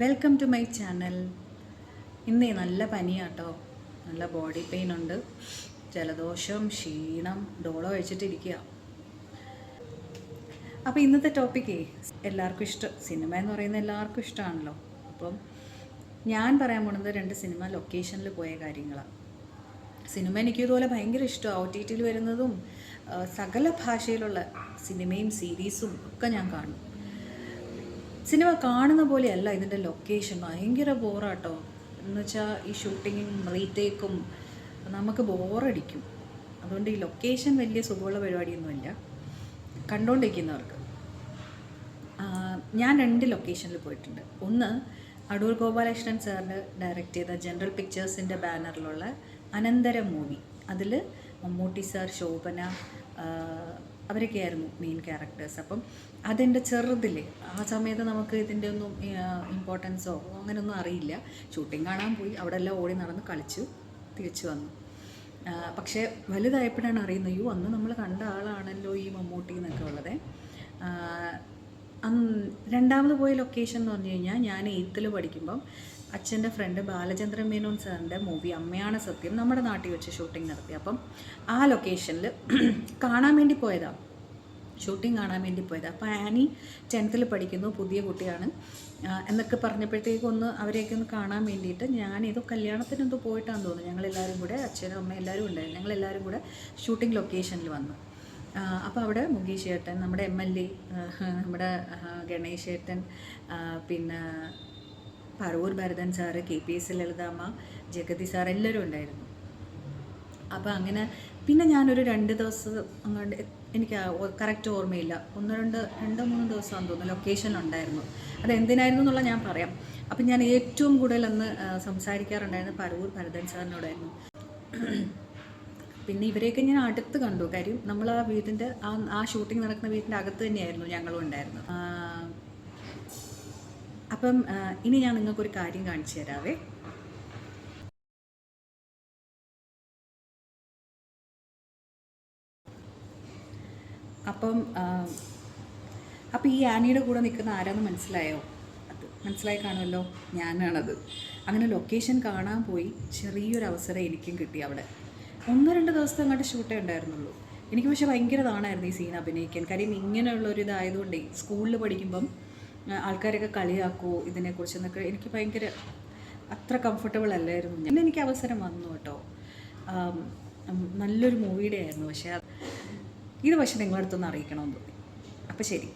Welcome to my channel ഇന്നേ നല്ല പനിയാട്ടോ. നല്ല ബോഡി പെയിൻ ഉണ്ട്. ജലദോഷം ക്ഷീണം ഡോളോ കഴിച്ചിട്ടിരിക്കുക അപ്പോൾ ഇന്നത്തെ ടോപ്പിക്കേ എല്ലാവർക്കും ഇഷ്ടം. സിനിമ എന്ന് പറയുന്നത് എല്ലാവർക്കും ഇഷ്ടമാണല്ലോ അപ്പം ഞാൻ പറയാൻ പോകുന്നത് രണ്ട് സിനിമ ലൊക്കേഷനിൽ പോയ കാര്യങ്ങളാണ് സിനിമ എനിക്ക് ഇതുപോലെ ഭയങ്കര ഇഷ്ടമാണ് ഒ ടി ടിയിൽ വരുന്നതും സകല ഭാഷയിലുള്ള സിനിമയും സീരീസും ഒക്കെ ഞാൻ കാണും. സിനിമ കാണുന്ന പോലെയല്ല ഇതിന്റെ ലൊക്കേഷൻ ഭയങ്കര ബോറാട്ടോ. എന്ന് വെച്ചാൽ ഈ ഷൂട്ടിങ്ങും റീടേക്കും നമുക്ക് ബോറടിക്കും അതുകൊണ്ട് ഈ ലൊക്കേഷൻ വലിയ സുഖമുള്ള പരിപാടിയൊന്നുമില്ല. കണ്ടുകൊണ്ടിരിക്കുന്നവർക്ക് ഞാൻ രണ്ട് ലൊക്കേഷനിൽ പോയിട്ടുണ്ട്. ഒന്ന് അടൂർ ഗോപാലകൃഷ്ണൻ സാറിന് ഡയറക്റ്റ് ചെയ്ത ജനറൽ പിക്ചേഴ്സിന്റെ ബാനറിലുള്ള അനന്തരം മൂവി അതിൽ മമ്മൂട്ടി സാർ ശോഭന അവരൊക്കെയായിരുന്നു മെയിൻ ക്യാരക്ടേഴ്സ് അപ്പം അതെന്റെ ചെറുതിൽ ആ സമയത്ത് നമുക്ക് ഇതിന്റെ ഒന്നും ഇമ്പോർട്ടൻസോ അങ്ങനെയൊന്നും അറിയില്ല. ഷൂട്ടിംഗ് കാണാൻ പോയി അവിടെ എല്ലാം ഓടി നടന്ന് കളിച്ചു തിരിച്ചു വന്നു. പക്ഷേ വലുതായപ്പോഴാണ് അറിയുന്നത് യു അന്ന് നമ്മൾ കണ്ട ആളാണല്ലോ ഈ മമ്മൂട്ടി എന്നൊക്കെ ഉള്ളത്. രണ്ടാമത് പോയ ലൊക്കേഷൻ എന്ന് പറഞ്ഞു കഴിഞ്ഞാൽ ഞാൻ എയ്ത്തിൽ പഠിക്കുമ്പം അച്ഛന്റെ ഫ്രണ്ട് ബാലചന്ദ്രൻ മേനോൻ സാറിന്റെ മൂവി അമ്മയാണ് സത്യം നമ്മുടെ നാട്ടിൽ വെച്ച് ഷൂട്ടിംഗ് നടത്തി. അപ്പം ആ ലൊക്കേഷനിൽ കാണാൻ വേണ്ടി പോയതാണ് ഷൂട്ടിംഗ് കാണാൻ വേണ്ടി പോയത്. അപ്പോൾ ആനി ടെൻത്തിൽ പഠിക്കുന്നു പുതിയ കുട്ടിയാണ്. എന്നൊക്കെ പറഞ്ഞപ്പോഴത്തേക്കും ഒന്ന് അവരെയൊക്കെ ഒന്ന് കാണാൻ വേണ്ടിയിട്ട് ഞാനേതോ കല്യാണത്തിന് എന്തോ പോയിട്ടാന്ന് തോന്നുന്നു. ഞങ്ങളെല്ലാവരും കൂടെ അച്ഛനും അമ്മയും എല്ലാവരും ഉണ്ടായിരുന്നു. ഞങ്ങളെല്ലാവരും കൂടെ ഷൂട്ടിംഗ് ലൊക്കേഷനിൽ വന്നു. അപ്പോൾ അവിടെ മുകേഷ് ഏട്ടൻ നമ്മുടെ എം എൽ എ നമ്മുടെ ഗണേശ് ചേട്ടൻ പിന്നെ Paravoor Bharathan sir K P S Lalithamma Jagathy sir എല്ലാവരും ഉണ്ടായിരുന്നു. അപ്പോൾ അങ്ങനെ പിന്നെ ഞാനൊരു രണ്ട് ദിവസം അങ്ങോട്ട് എനിക്ക് കറക്റ്റ് ഓർമ്മയില്ല. ഒന്ന് രണ്ട് രണ്ടോ മൂന്നോ ദിവസമാണെന്ന് തോന്നുന്നു. ലൊക്കേഷനിലുണ്ടായിരുന്നു അത് എന്തിനായിരുന്നു എന്നുള്ള ഞാൻ പറയാം. അപ്പം ഞാൻ ഏറ്റവും കൂടുതൽ അന്ന് സംസാരിക്കാറുണ്ടായിരുന്നു പറവൂർ ഭരതൻ സാറിനോടായിരുന്നു. പിന്നെ ഇവരെയൊക്കെ ഞാൻ അടുത്ത് കണ്ടു. കാര്യം നമ്മൾ ആ വീടിന്റെ ആ ആ ഷൂട്ടിംഗ് നടക്കുന്ന വീടിന്റെ അകത്ത് തന്നെയായിരുന്നു ഞങ്ങളും ഉണ്ടായിരുന്നത്. ആ, അപ്പം ഇനി ഞാൻ നിങ്ങൾക്കൊരു കാര്യം കാണിച്ചു തരാവേ. അപ്പം അപ്പം ഈ ആനിയുടെ കൂടെ നിൽക്കുന്ന ആരാന്ന് മനസ്സിലായോ? അത് മനസ്സിലായി കാണുമല്ലോ? ഞാനാണത്. അങ്ങനെ ലൊക്കേഷൻ കാണാൻ പോയി. ചെറിയൊരു അവസരം എനിക്കും കിട്ടി അവിടെ. ഒന്ന് രണ്ട് ദിവസത്തെ അങ്ങോട്ട് ഷൂട്ടേ ഉണ്ടായിരുന്നുള്ളൂ. എനിക്ക് പക്ഷേ ഭയങ്കര താണായിരുന്നു ഈ സീൻ അഭിനയിക്കാൻ. കാര്യം ഇങ്ങനെയുള്ള ഒരു ഇതായതുകൊണ്ടേ സ്കൂളിൽ പഠിക്കുമ്പം ആൾക്കാരൊക്കെ കളിയാക്കൂ ഇതിനെക്കുറിച്ച് എന്നൊക്കെ. എനിക്ക് ഭയങ്കര അത്ര കംഫർട്ടബിൾ അല്ലായിരുന്നു. പിന്നെ എനിക്ക് അവസരം വന്നു കേട്ടോ. നല്ലൊരു മൂവിയുടെ ആയിരുന്നു പക്ഷേ ഇത് പക്ഷേ നിങ്ങളടുത്തൊന്ന് അറിയിക്കണമെന്ന് തോന്നി. അപ്പോൾ ശരി.